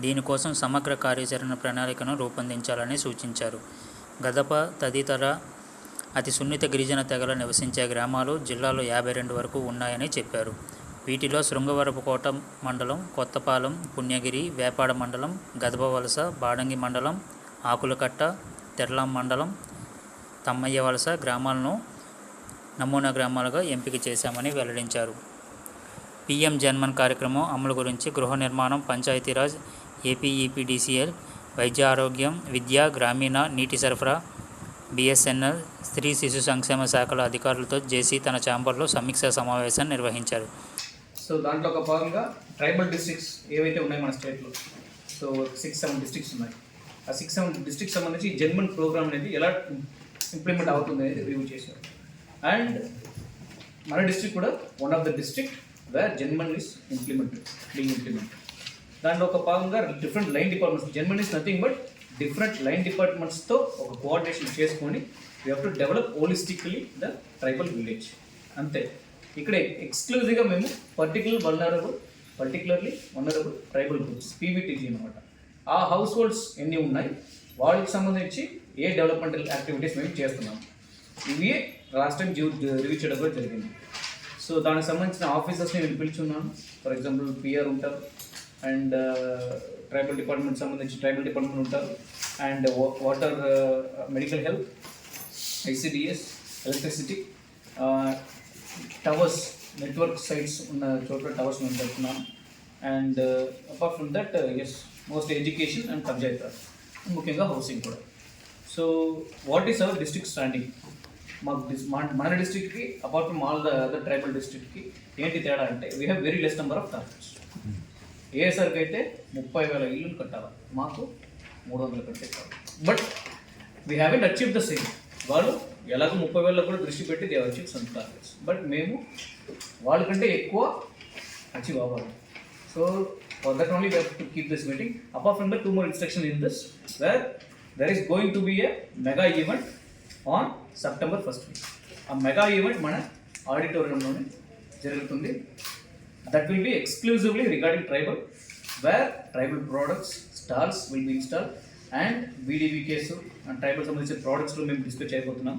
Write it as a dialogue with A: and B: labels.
A: దీనికోసం సమగ్ర కార్యాచరణ ప్రణాళికను రూపొందించాలని సూచించారు. గదప తదితర అతి సున్నిత గిరిజన తెగల నివసించే గ్రామాలు జిల్లాలో యాభై రెండు వరకు ఉన్నాయని చెప్పారు. వీటిలో శృంగవరపుకోట మండలం కొత్తపాలెం పుణ్యగిరి వేపాడ మండలం గదపవలస బాడంగి మండలం ఆకులకట్ట తెర్లాం మండలం తమ్మయ్య వలస గ్రామాలను నమూనా గ్రామాలుగా ఎంపిక చేశామని వెల్లడించారు. పీఎం జన్మన్ కార్యక్రమం అమలు గురించి గృహ నిర్మాణం పంచాయతీరాజ్ ఏపీఈపీడీసీఎల్ వైద్య ఆరోగ్యం విద్య గ్రామీణ నీటి సరఫరా బీఎస్ఎన్ఎల్ స్త్రీ శిశు సంక్షేమ శాఖల అధికారులతో జేసీ తన ఛాంబర్లో సమీక్ష సమావేశం నిర్వహించారు.
B: సో దాంట్లో ఒక భాగంగా ట్రైబల్ డిస్ట్రిక్ట్స్ ఏవైతే ఉన్నాయి మన స్టేట్లో సో సిక్స్ సెవెన్ డిస్ట్రిక్ట్స్ ఉన్నాయి. ఆ సిక్స్ సెవెన్ డిస్ట్రిక్ట్స్ సంబంధించి జన్మన్ ప్రోగ్రామ్ అనేది ఎలా ఇంప్లిమెంట్ అవుతుంది అనేది రివ్యూ చేశారు. అండ్ మన డిస్ట్రిక్ట్ కూడా one of the district where Janman is implemented being implemented దాంట్లో ఒక భాగంగా different line departments Janman is nothing but different line డిపార్ట్మెంట్స్తో ఒక కోఆర్డినేషన్ చేసుకొని we have to develop holistically the tribal village అంతే. ఇక్కడే ఎక్స్క్లూజివ్గా మేము particular vulnerable particularly vulnerable tribal groups PVTG అనమాట ఆ హౌస్ హోల్డ్స్ ఎన్ని ఉన్నాయి? వాళ్ళకి సంబంధించి ఏ డెవలప్మెంటల్ యాక్టివిటీస్ మేము చేస్తున్నాం? ఇవి రాష్ట్రం జీవ రివ్యూ చేయడం కూడా జరిగింది. సో దానికి సంబంధించిన ఆఫీసర్స్ని నేను పిలుచున్నాను. ఫర్ ఎగ్జాంపుల్ పిఆర్ ఉంటారు. అండ్ ట్రైబల్ డిపార్ట్మెంట్ సంబంధించి ట్రైబల్ డిపార్ట్మెంట్ ఉంటారు. And water medical health ICDS electricity towers network sites ఉన్న చోట్ల టవర్స్ మేము పెడుతున్నాం. And apart from that S most education and panchayat ముఖ్యంగా హౌసింగ్ కూడా. So what is our district standing? మాకు మన మన డిస్ట్రిక్ట్కి apart from all the other tribal డిస్ట్రిక్ట్కి ఏంటి తేడా అంటే we have very less number of targets ఏఎస్ఆర్కి అయితే ముప్పై వేల ఇల్లులు కట్టాలి? మాకు మూడు వందలు కట్టే but we haven't achieve the same వాళ్ళు ఎలాగో ముప్పై వేలలో కూడా దృష్టి పెట్టి they achieve some targets but మేము వాళ్ళకంటే ఎక్కువ అచీవ్ అవ్వాలి. So for that only have to keep this meeting apart from the two more instruction in this where there is going to be a mega event on September first week ఆ mega event మన ఆడిటోరియంలోనే జరుగుతుంది. That will be exclusively regarding tribal where tribal products stalls will be installed and VDV కేసు and tribal సంబంధించిన ప్రోడక్ట్స్లో మేము discuss చేయబోతున్నాం